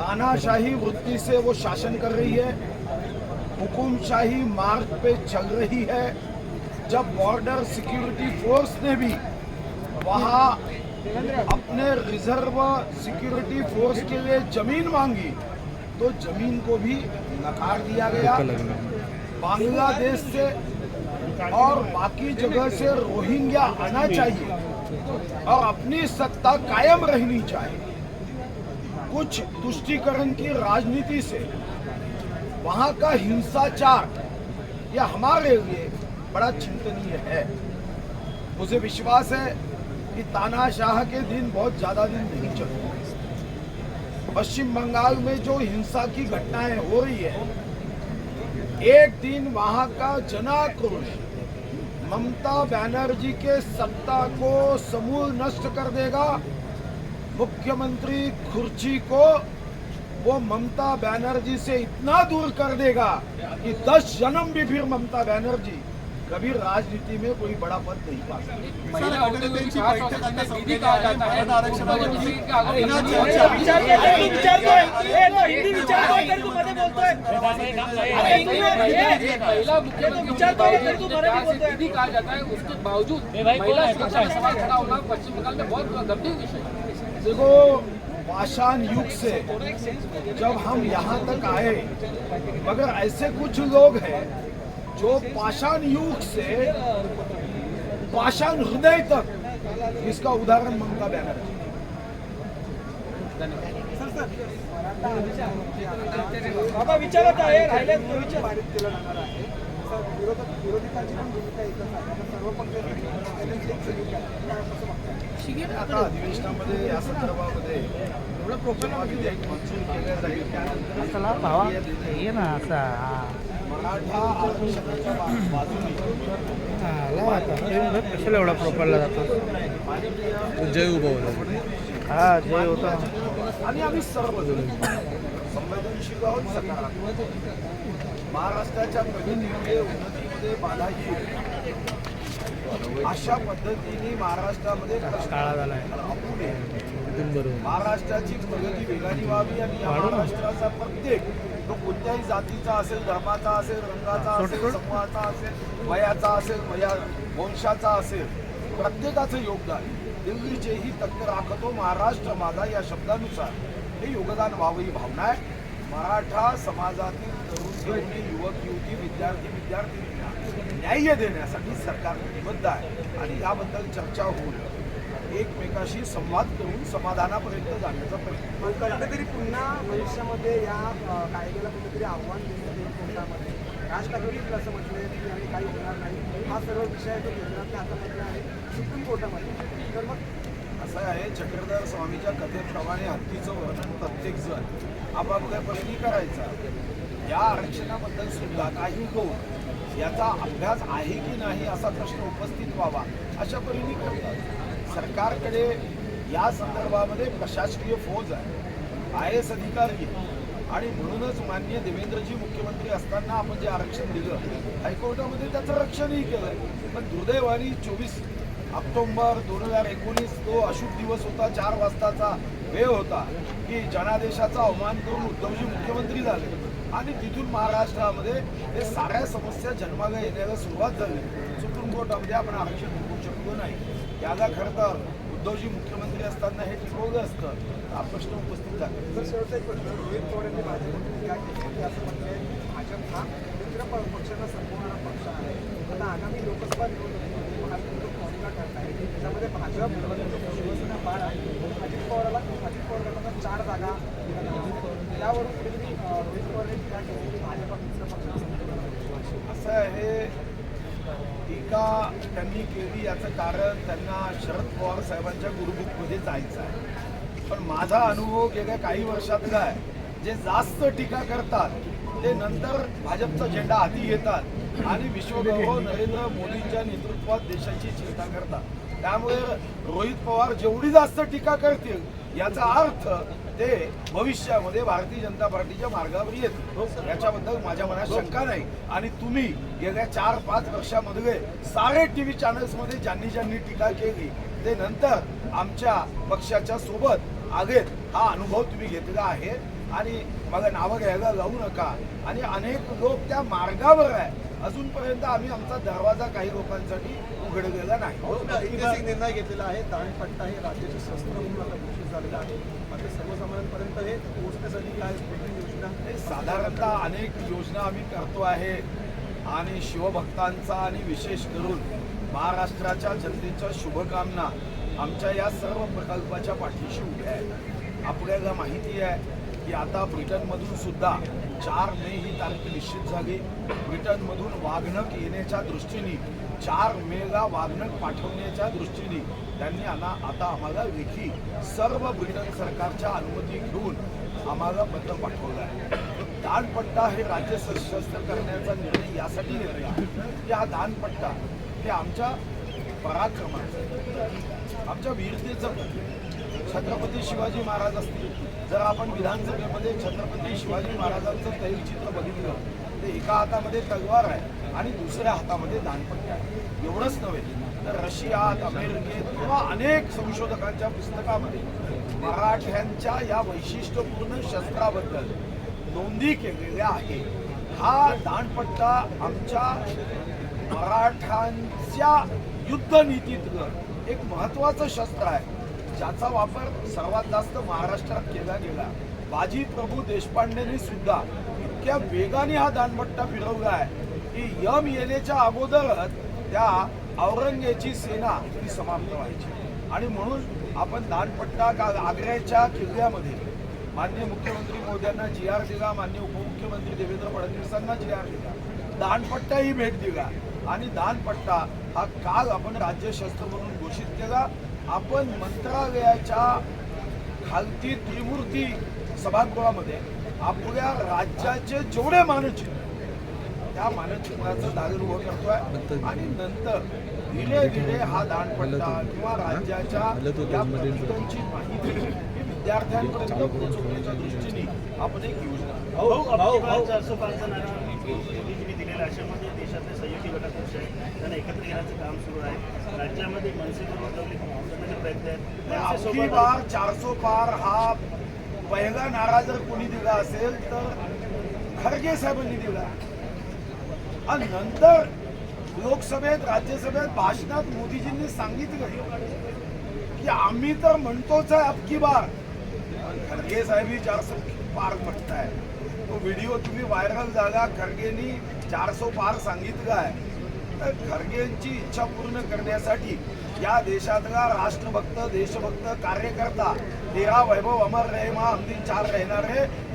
तानाशाही वृत्ति से वो शासन कर रही है। हुकुमशाही मार्ग पे चल रही है। जब बॉर्डर सिक्योरिटी फोर्स ने भी वहाँ अपने रिज़र्व सिक्योरिटी फोर्स के लिए ज़मीन मांगी तो ज़मीन को भी नकार दिया गया। बांग्लादेश से और बाकी जगह से रोहिंग्या आना चाहिए और अपनी सत्ता कायम रहनी चाहिए। कुछ तुष्टीकरण की राजनीति से वहाँ का हिंसाचार यह हमारे लिए बड़ा चिंतनीय है। मुझे विश्वास है कि तानाशाह के दिन बहुत ज़्यादा दिन नहीं चलेंगे पश्चिम बंगाल में जो हिंसा की घटनाएँ हो रही है, एक दिन वहाँ का जनाक्रोश ममता बनर्जी के सत्ता को समूल नष्ट कर देगा। मुख्यमंत्री खुर्ची को वो ममता बनर्जी से इतना दूर कर देगा कि दस जन्म भी फिर ममता बनर्जी। कभी राजनीति में कोई बड़ा पद नहीं पा सकती। महिला बैठक दीदी कहा जाता है। उसके बावजूद महिला सुरक्षा खड़ा होना पश्चिम बंगाल में बहुत गंभीर विषय है। देखो पाषाण युग से जब हम यहाँ तक आए मगर ऐसे कुछ लोग हैं जो पाषाण युग से पाषाण हृदय तक इसका उदाहरण ममता बनर्जी। बाबा विचारत आहे राहिल्यात पारित केलं जाणार आहे असं विरोधक विरोधकांची पण भूमिका एकच आहे आता सर्व अधिवेशनामध्ये या संदर्भामध्ये जेव्हा विधेयक मंजूर केलं जाईल त्यानंतर ये ना असा कशाला एवढा प्रोफाईलला जातो जय उभवला हा जय होता आणि आम्ही सर्वजण संवेदनशील आहोत सकारात्मक महाराष्ट्राच्या प्रगतीमध्ये उन्नतीमध्ये बाधा येईल अशा पद्धतीने महाराष्ट्रामध्ये काळा झालाय. आपण आहे. महाराष्ट्राची प्रगती वेगाने व्हावी आणि महाराष्ट्राचा प्रत्येक तो कोणत्याही जातीचा असेल धर्माचा असेल रंगाचा असेल समूहाचा असेल वयाचा असेल वया वंशाचा असेल प्रत्येकाचं योगदान. दिल्लीचेही तत्व राखतो महाराष्ट्र माझा या शब्दानुसार. हे योगदान व्हावं ही भावना आहे. मराठा समाजातील तरुण तरुणी युवक युवती विद्यार्थी विद्यार्थिनींना न्याय देण्यासाठी सरकार कटिबद्ध आहे. आणि याबद्दल चर्चा होऊन एकमेकाशी संवाद करून समाधानापर्यंत जाण्याचा प्रयत्न कुठेतरी पुन्हा भविष्यामध्ये या कायद्याला कुठेतरी आव्हान देण्यात येईल कोर्टामध्ये. राज ठाकरे असं म्हटलंय की आम्ही काही होणार नाही. हा सर्व विषय तो केंद्रातल्या हातामध्ये आहे. सुप्रीम कोर्टामध्ये. तर मग असं आहे चक्रधर स्वामीच्या कथेप्रमाणे हत्तीचं वर्णन प्रत्येक जण परीने करायचा. या आरक्षणाबद्दल सुद्धा काही लोक याचा अभ्यास आहे की नाही असा प्रश्न उपस्थित व्हावा अशा परीने करतात. सरकारकडे या संदर्भामध्ये प्रशासकीय फौज आहे आय एस अधिकारी आहे. आणि म्हणूनच मान्य देवेंद्रजी मुख्यमंत्री असताना आपण जे आरक्षण दिलं हायकोर्टामध्ये त्याचं रक्षणही केलं पण दुर्दैवाने चोवीस ऑक्टोबर दोन हजार एकोणीस तो अशुभ दिवस होता चार वाजताचा वेळ होता की जनादेशाचा अवमान करून उद्धवजी मुख्यमंत्री झाले. आणि तिथून महाराष्ट्रामध्ये हे साऱ्या समस्या जन्माला येण्याला सुरुवात झाली. सुप्रीम कोर्टामध्ये आपण आरक्षण टिकवू शकलो नाही. याला खरं तर उद्धवजी मुख्यमंत्री असताना हे टिकवलं असतं. हा प्रश्न उपस्थित झाला. तर शेवटचा एक प्रश्न रोहित पवार यांनी केली की असं की भाजप हा मित्र प- पक्षांना संपवणारा पक्ष आहे. आता आगामी लोकसभा निवडणुकीमध्ये महाराष्ट्र फॉर्म्युला ठरलाय त्यामध्ये भाजप शिवसेना बाळ अजित पवाराला अजित पवार गटाला चार जागा. त्यावरून कुठेतरी रोहित पवार यांनी भाजप मित्र पक्षांना संपवणारा पक्ष आहे. असं आहे टीका त्यांनी केली याचं कारण त्यांना शरद पवार साहेबांच्या गुरुबुकमध्ये जायचं आहे. पण माझा अनुभव गेल्या काही वर्षातला आहे जे जास्त टीका करतात ते नंतर भाजपचा झेंडा हाती घेतात आणि विश्वगौरव नरेंद्र मोदींच्या नेतृत्वात देशाची चिंता करतात. त्यामुळे रोहित पवार जेवढी जास्त टीका करतील याचा अर्थ ते भविष्यामध्ये भारतीय जनता पार्टीच्या मार्गावर येतील. याच्याबद्दल माझ्या मनात शंका नाही. आणि तुम्ही गेल्या चार पाच वर्षामध्ये सारे टी व्ही चॅनल्समध्ये ज्यांनी ज्यांनी टीका केली ते नंतर आमच्या पक्षाच्या सोबत आगेत. हा अनुभव तुम्ही घेतला आहे. आणि मग नावं घ्यायला जाऊ नका. आणि अनेक लोक त्या मार्गावर आहे. अजूनपर्यंत आम्ही आमचा दरवाजा काही लोकांसाठी उघडलेला नाही. हो, ऐतिहासिक निर्णय घेतलेला आहे. दाणपट्टा हे राज्याचे शस्त्र म्हणून आता घोषित झालेलं आहे. मात्र सर्वसामान्यांपर्यंत हे पोहोचण्यासाठी काय योजना? हे साधारणतः अनेक योजना आम्ही करतो आहे. आणि शिवभक्तांचा आणि विशेष करून महाराष्ट्राच्या जनतेच्या शुभकामना आमच्या या सर्व प्रकल्पाच्या पाठीशी उभ्या आहेत. आपल्याला माहिती आहे की आता ब्रिटनमधून सुद्धा चार मे ही तारीख निश्चित झाली. ब्रिटनमधून वाघनक येण्याच्या दृष्टीने चार मेला वाघनक पाठवण्याच्या दृष्टीने त्यांनी आना आता आम्हाला लेखी सर्व ब्रिटन सरकारच्या अनुमती घेऊन आम्हाला पत्र पाठवलं आहे दानपट्टा हे राज्य सशस्त्र करण्याचा निर्णय यासाठी घेतला की हा दानपट्टा हे आमच्या पराक्रमाचं आमच्या वीरतेचं छत्रपती शिवाजी महाराज असतील. जर आपण विधानसभेमध्ये छत्रपती शिवाजी महाराजांचं तैलचित्र बघितलं ते एका हातामध्ये तलवार आहे आणि दुसऱ्या हातामध्ये दानपट्टी आहे. एवढंच नव्हे. तर रशियात अमेरिकेत किंवा अनेक संशोधकांच्या पुस्तकामध्ये मराठ्यांच्या या वैशिष्ट्यपूर्ण शस्त्राबद्दल नोंदी केलेल्या आहे हा दानपट्टा आमच्या मराठ्यांच्या युद्धनीतीतलं एक महत्वाचं शस्त्र आहे. ज्याचा वापर सर्वात जास्त महाराष्ट्रात केला गेला. बाजी प्रभू देशपांडेने सुद्धा इतक्या वेगाने हा दानपट्टा फिरवला आहे की यम येण्याच्या अगोदरच त्या औरंगेची सेना ही समाप्त व्हायची. आणि म्हणून आपण दानपट्टा का आग्र्याच्या किल्ल्यामध्ये मान्य मुख्यमंत्री मोद्यांना जी आर दिला मान्य उपमुख्यमंत्री देवेंद्र फडणवीसांना जी आर दिला. दानपट्टाही भेट दिला. आणि दानपट्टा हा काल आपण राज्यशस्त्र म्हणून घोषित केला. आपण मंत्रालयाच्या खालती त्रिमूर्ती सभागृहामध्ये आपल्या राज्याचे जेवढे मानचिन्ह त्या मानचिन्हाचं दालन उभं करतोय आणि नंतर धीरे धीरे हा दानपट्टा किंवा राज्याच्या या माहिती ही विद्यार्थ्यांपर्यंत पोहोचवण्याच्या दृष्टीने आपण एक योजना घटक पक्ष आहेत त्यांना एकत्र येण्याचं काम सुरू आहे. राज्यामध्ये मनसेवर उतरले करण्याचे प्रयत्न आहेत. बार चारसो पार हा पहिला नारा जर कोणी दिला असेल तर खरगे साहेबांनी दिला. आणि नंतर लोकसभेत राज्यसभेत भाषणात मोदीजींनी सांगितलं की आम्ही तर म्हणतोच आहे अबकी बार. खरगे साहेबही चारसो पार म्हणताय. तो व्हिडिओ तुम्ही व्हायरल झाला खरगेनी चारसो पार सांगितलं आहे. खरगेंची इच्छा पूर्ण करण्यासाठी या देशातला राष्ट्रभक्त देशभक्त कार्यकर्ता तेरा वैभव अमर रेमा मा चार दिन चार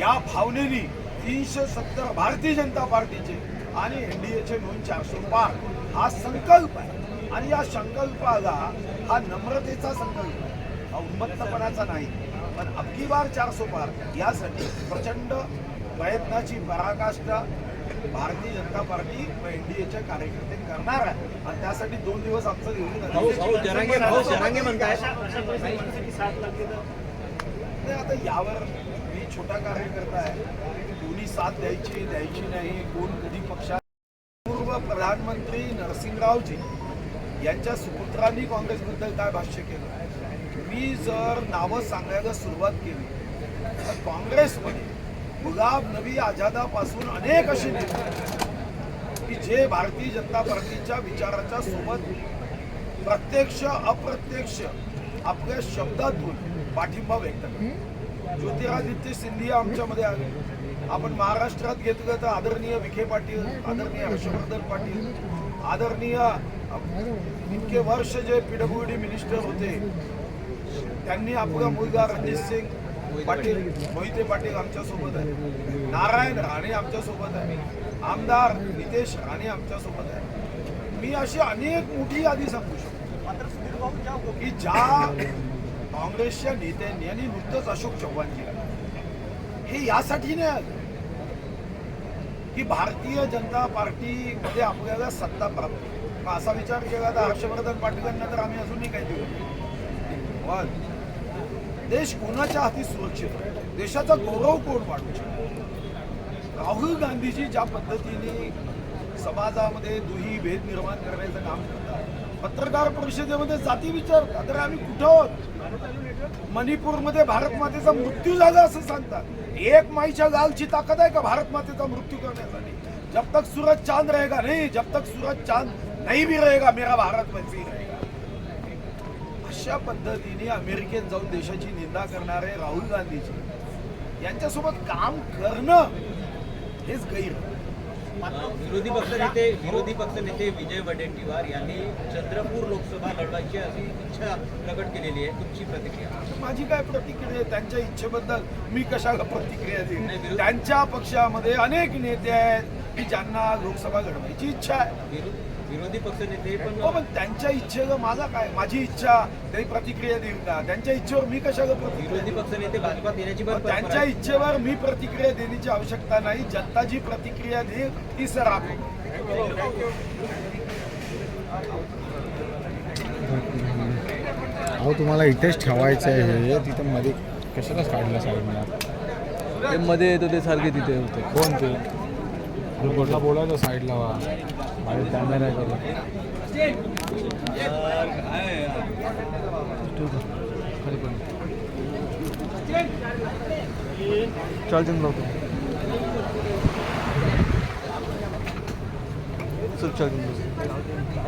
या भावनेनी तीनशे सत्तर भारतीय जनता पार्टीचे आणि एन डी एचे दोन चारशे पार. हा संकल्प आहे. आणि या संकल्पाला हा नम्रतेचा संकल्प आहे. हा उन्मत्तपणाचा नाही. पण अबकी बार चारशे पार. यासाठी प्रचंड प्रयत्नाची पराकाष्ठा भारतीय जनता पार्टी व एनडीएच्या कार्यकर्ते करणार आहे. आणि त्यासाठी दोन दिवस आमचं घेऊन आता यावर मी छोटा कार्यकर्ता आहे. कोणी साथ द्यायची द्यायची नाही. कोण कधी पक्षात? पूर्व प्रधानमंत्री नरसिंहरावजी यांच्या सुपुत्रांनी काँग्रेसबद्दल काय भाष्य केलं? मी जर नावं सांगायला सुरुवात केली तर काँग्रेसमध्ये गुलाब नबी आझादापासून अनेक असे नेते की जे भारतीय जनता पार्टीच्या विचाराच्या सोबत प्रत्यक्ष अप्रत्यक्ष आपल्या शब्दातून पाठिंबा व्यक्त करतात. ज्योतिरादित्य सिंधिया आमच्यामध्ये आले. आपण महाराष्ट्रात घेतलं तर आदरणीय विखे पाटील आदरणीय हर्षवर्धन पाटील आदरणीय इतके वर्ष जे पीडब्ल्यू डी मिनिस्टर होते त्यांनी आपला मुलगा रणजित सिंग पाटील. मोहिते पाटील आमच्यासोबत आहे नारायण राणे आमच्यासोबत आहे आमदार नितेश राणे आमच्यासोबत आहे मी अशी अनेक मोठी यादी सांगू शकतो. मात्र सुधीर की ज्या काँग्रेसच्या नेत्यांनी आणि नुकतंच अशोक चव्हाण केलं हे यासाठी नाही आलं. की भारतीय जनता पार्टीमध्ये आपल्याला सत्ता प्राप्त असा विचार केला तर हर्षवर्धन पाटीलांना तर आम्ही अजूनही काही दिलं पण देश कोणाच्या हाती सुरक्षित आहे? देशाचा गौरव कोण वाढू शकतो? राहुल गांधीजी ज्या पद्धतीने समाजामध्ये दुही भेद निर्माण करण्याचं काम करतात पत्रकार परिषदेमध्ये जाती विचारतात तर आम्ही कुठं आहोत? मणिपूरमध्ये भारत मातेचा मृत्यू झाला असं सांगतात. एक माईच्या गालची ताकद आहे का भारत मातेचा मृत्यू करण्यासाठी? जब तक सूरज चांद रहेगा नहीं जब तक सूरज चांद नहीं भी रहेगा मेरा भारत वैसे ही रहेगा. अशा पद्धतीने अमेरिकेत जाऊन देशाची निंदा करणारे राहुल गांधीजी यांच्यासोबत काम करणं हेच गैर. विरोधी पक्षनेते विरोधी पक्षनेते विजय वडेट्टीवार यांनी चंद्रपूर लोकसभा लढवायची अशी इच्छा प्रकट केलेली आहे. तुमची प्रतिक्रिया? माझी काय प्रतिक्रिया आहे? त्यांच्या इच्छेबद्दल मी कशाला प्रतिक्रिया देईन? त्यांच्या पक्षामध्ये अनेक नेते आहेत की ज्यांना लोकसभा घडवायची इच्छा आहे. विरोधी पक्षनेते हो पण पण त्यांच्या इच्छेला माझा काय? माझी इच्छा ते प्रतिक्रिया देईल का त्यांच्या इच्छेवर मी कशाला प्रतिक्रिया विरोधी? पक्षनेते भाजपात येण्याची पण पण परंपरा त्यांच्या. इच्छेवर मी प्रतिक्रिया देण्याची आवश्यकता नाही. जनता जी प्रतिक्रिया देईल ती सर आपण अहो तुम्हाला इथेच ठेवायचं आहे हे. तिथं मध्ये कशाला काढलं साईडला ते मध्ये येतो ते सारखे तिथे होते. कोण ते? रिपोर्टला बोलायचं साईडला वा. माझे कॅमेरा आहे करून खाली पण चालते ना लवकर चल चालते